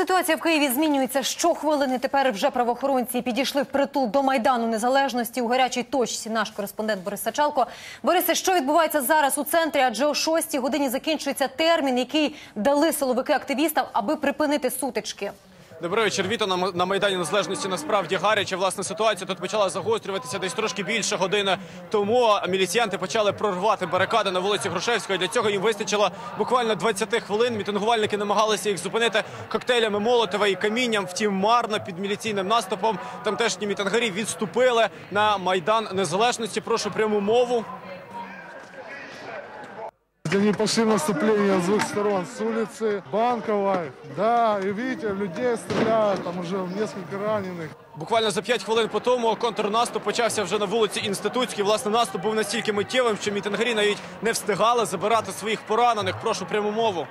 Ситуація в Києві змінюється щохвилини. Тепер вже правоохоронці підійшли в притул до майдану незалежності у гарячій точці. Наш кореспондент Борис Сачалко. Борисе, що відбувається зараз у центрі? Адже о 6 годині закінчується термін, який дали силовики активістам, аби припинити сутички. Добрий вечір. Віто на, Майдані Незалежності насправді гаряче. Власне, ситуація тут почала загострюватися десь трошки більше години тому. Міліціянти почали прорвати барикади на вулиці Грушевської. Для цього їм вистачило буквально 20 хвилин. Мітингувальники намагалися їх зупинити коктейлями Молотова і камінням. Втім, марно під міліційним наступом. Тамтешні мітингарі відступили на Майдан Незалежності. Прошу пряму мову Они пошли в наступление с двух сторон, с улицы Банковой. Да, и видите, в людей стреляют, там уже несколько раненых. Буквально за 5 хвилин по тому контрнаступ почався вже на вулиці Інститутській. Власне, наступ був настільки миттєвим, що мітингарі навіть не встигали забирати своїх поранених. Прошу пряму мову.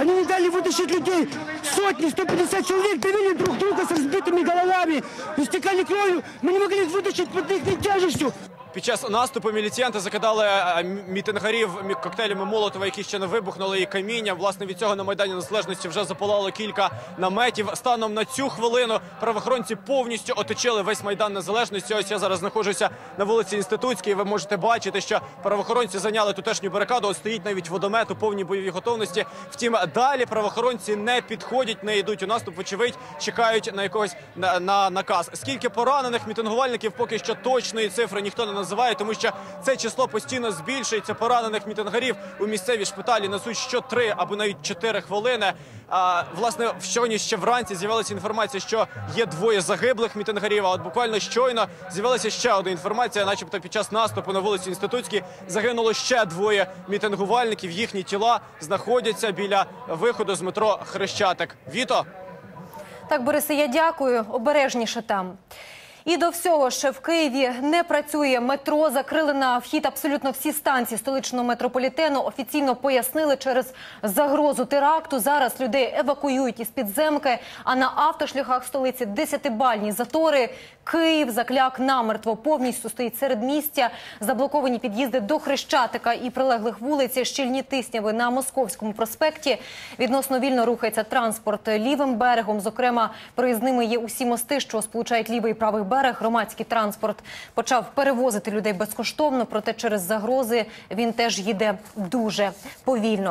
Они не дали вытащить людей. Сотни, 150 человек давили друг друга с разбитыми головами. Истекали кровью. Мы не могли их вытащить под их тяжестью. Під час наступу міліціянти закидали е, мітингарів мі- коктейлями Молотова, які ще не вибухнули, і каміння. Власне, від цього на Майдані Незалежності вже запалало кілька наметів. Станом на цю хвилину правоохоронці повністю оточили весь Майдан Незалежності. Ось я зараз знаходжуся на вулиці Інститутській. Ви можете бачити, що правоохоронці зайняли тутешню барикаду. Ось стоїть навіть водомет у повній бойовій готовності. Втім, далі правоохоронці не підходять, не йдуть у наступ. Вочевидь, чекають на якогось на наказ. Скільки поранених мітингувальників поки що точної цифри ніхто не називає, тому що це число постійно збільшується. Поранених мітингарів у місцеві шпиталі несуть що три або навіть чотири хвилини. А власне сьогодні ще вранці з'явилася інформація, що є двоє загиблих мітингарів. А от буквально щойно з'явилася ще одна інформація, начебто під час наступу на вулиці Інститутській загинуло ще двоє мітингувальників. Їхні тіла знаходяться біля виходу з метро Хрещатик. Віто. Так, Борисе, я дякую. Обережніше там. І до всього ще в Києві не працює метро. Закрили на вхід абсолютно всі станції столичного метрополітену. Офіційно пояснили через загрозу теракту. Зараз людей евакуюють із підземки. А на автошляхах столиці десятибальні затори. Київ закляк намертво повністю стоїть серед містя. Заблоковані під'їзди до Хрещатика і прилеглих вулиць. Щільні тисняви на московському проспекті. Відносно вільно рухається транспорт лівим берегом. Зокрема, проїзними є усі мости, що сполучають лівий і правий берег. Громадський транспорт почав перевозити людей безкоштовно, проте через загрози він теж їде дуже повільно.